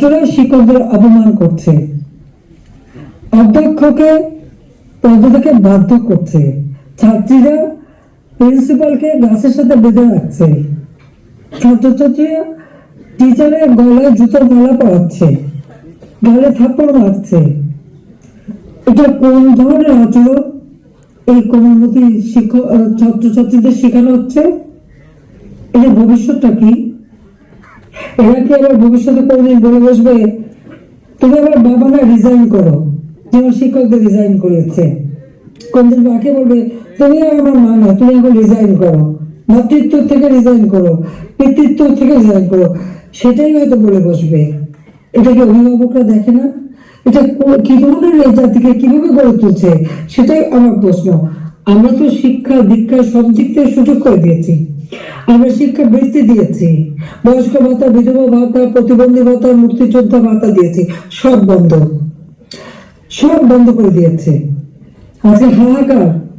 ছাত্ররা শিক্ষকদের অপমান করছে। অধ্যক্ষকে পদ বাধ্য করছে। ছাত্রীরা প্রিন্সিপালকে গাছের সাথে বেঁধে রাখছে। ছাত্রছাত্রীরা টিচারের গলায় জুতোর মালা পরাচ্ছে। গালে থাপ্পড় মারছে। এটা কোন ধরনের আচরণ? এই কোমলমতি শিক্ষক ছাত্রছাত্রীদের শেখানো হচ্ছে? এটা ভবিষ্যৎটা কি? এরা কি আবার ভবিষ্যতে বলে বসবে? তুমি আবার বাবা না রিজাইন করো শিক্ষকদের রিজাইন করেছে। কোনদিন বলবে, তুমি আমার মা না, তুমি এখন রিজাইন করো। মাতৃত্ব থেকে রিজাইন করো, পিতৃত্ব থেকে রিজাইন করো। সেটাই হয়তো বলে বসবে। এটা কি অভিভাবকরা দেখে না? এটা কি ধরনের এই জাতিকে কীভাবে গড়ে তুলছে? সেটাই আমার প্রশ্ন। আমরা তো শিক্ষা, দীক্ষা সব দিক থেকে সুযোগ করে দিয়েছি। আমরা শিক্ষা বৃত্তি দিয়েছি। বয়স্ক ভাতা, বিধবা ভাতা, প্রতিবন্ধী ভাতা মুক্তিযোদ্ধা ভাতা দিয়েছি। সব বন্ধ। সব বন্ধ করে দিয়েছে। আজকে হাহাকার।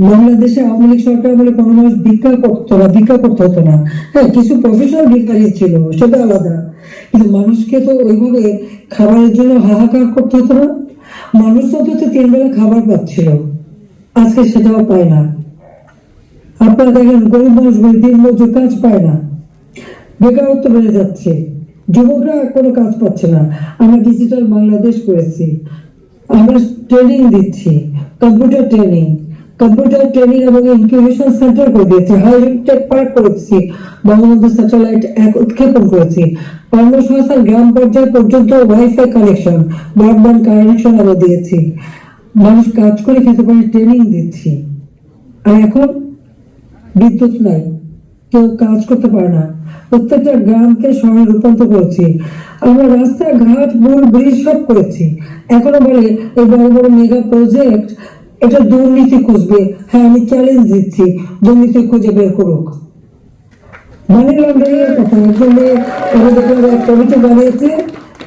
বাংলাদেশে আওয়ামী লীগ সরকার বলে কোনো মানুষ ভিক্ষা করতো না, ভিক্ষা করতে হতো না। হ্যাঁ কিছু প্রফেশনাল ভিক্ষারি ছিল, সেটা আলাদা। কিন্তু মানুষকে তো ওইভাবে খাবারের জন্য হাহাকার করতে হতো না। মানুষ তো তিন বেলা খাবার পাচ্ছিল। আজকে সেটাও পায় না। আপনারা দেখেন গরিব মানুষ দিন মজুর কাজ পায় না। বেকারত্ব বেড়ে যাচ্ছে। যুবকরা কোনো কাজ পাচ্ছে না। আমরা ডিজিটাল বাংলাদেশ করেছি। আমরা ট্রেনিং দিচ্ছি। কম্পিউটার ট্রেনিং কম্পিউটার ট্রেনিং এবং ইনকিউবেশন সেন্টার করে দিয়েছি। পার্ক করেছি। বঙ্গবন্ধু স্যাটেলাইট এক উৎক্ষেপণ করেছি। কর্মসংস্থান, গ্রাম পর্যায় পর্যন্ত ওয়াইফাই কানেকশন ব্রডব্যান্ড কানেকশন আমরা দিয়েছি। মানুষ কাজ করে খেতে পারে ট্রেনিং দিচ্ছি। আর এখন বিদ্যুৎ নাই, কেউ কাজ করতে পারে না। প্রত্যেকটা গ্রামকে শহরে রূপান্তর করেছি। আমরা রাস্তা ঘাট মূল ব্রিজ সব করেছি। এখনও বলে এই বড় বড় মেগা প্রজেক্ট এটা দুর্নীতি খুঁজবে। হ্যাঁ আমি চ্যালেঞ্জ দিচ্ছি। দুর্নীতি খুঁজে বের করুক। মানি লন্ডারিং বানিয়েছে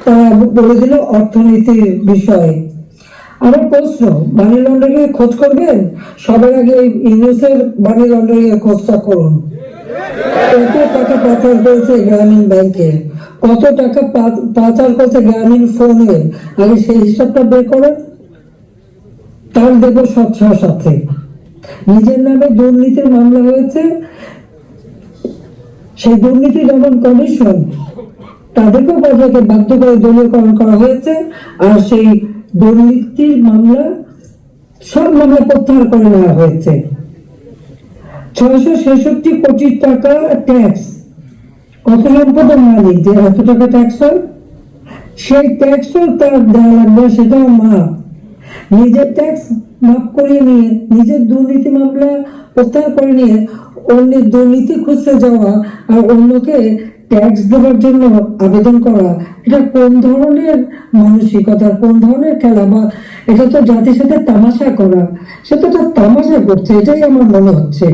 তারা বলে দিল অর্থনীতির বিষয়ে। আমার প্রশ্ন মানি লন্ডারিং এর খোঁজ করবেন? সবার আগে ইউনুসের মানি লন্ডারিং এর খোঁজটা করুন। কত টাকা পাচার করেছে গ্রামীণ ব্যাংকে? কত টাকা পাচার করেছে গ্রামীণ ফোনে? আগে সেই হিসাবটা বের করেন। তার দেবো স্বচ্ছ সাথে নিজের নামে দুর্নীতির মামলা হয়েছে। সেই দুর্নীতি দমন কমিশন তাদেরকেও বজায়কে বাধ্য করে দলীয়করণ করা হয়েছে। আর সেই দুর্নীতির মামলা সব মামলা প্রত্যাহার করে নেওয়া হয়েছে। ছয়শো ছেষট্টি কোটি টাকা ট্যাক্স কত সম্পদের মালিক যে এত টাকা ট্যাক্স হয়, সেই ট্যাক্সও তার দেওয়া লাগবে সেটাও মাপ নিজের ট্যাক্স মাফ করিয়ে নিয়ে, নিজের দুর্নীতি মামলা প্রত্যাহার করে নিয়ে অন্যের দুর্নীতি খুঁজতে যাওয়া আর অন্যকে ট্যাক্স দেওয়ার জন্য আবেদন করা, এটা কোন ধরনের মানসিকতা, কোন ধরনের খেলা বা এটা তো জাতির সাথে তামাশা করা, সে তো তামাশা করছে, এটাই আমার মনে হচ্ছে।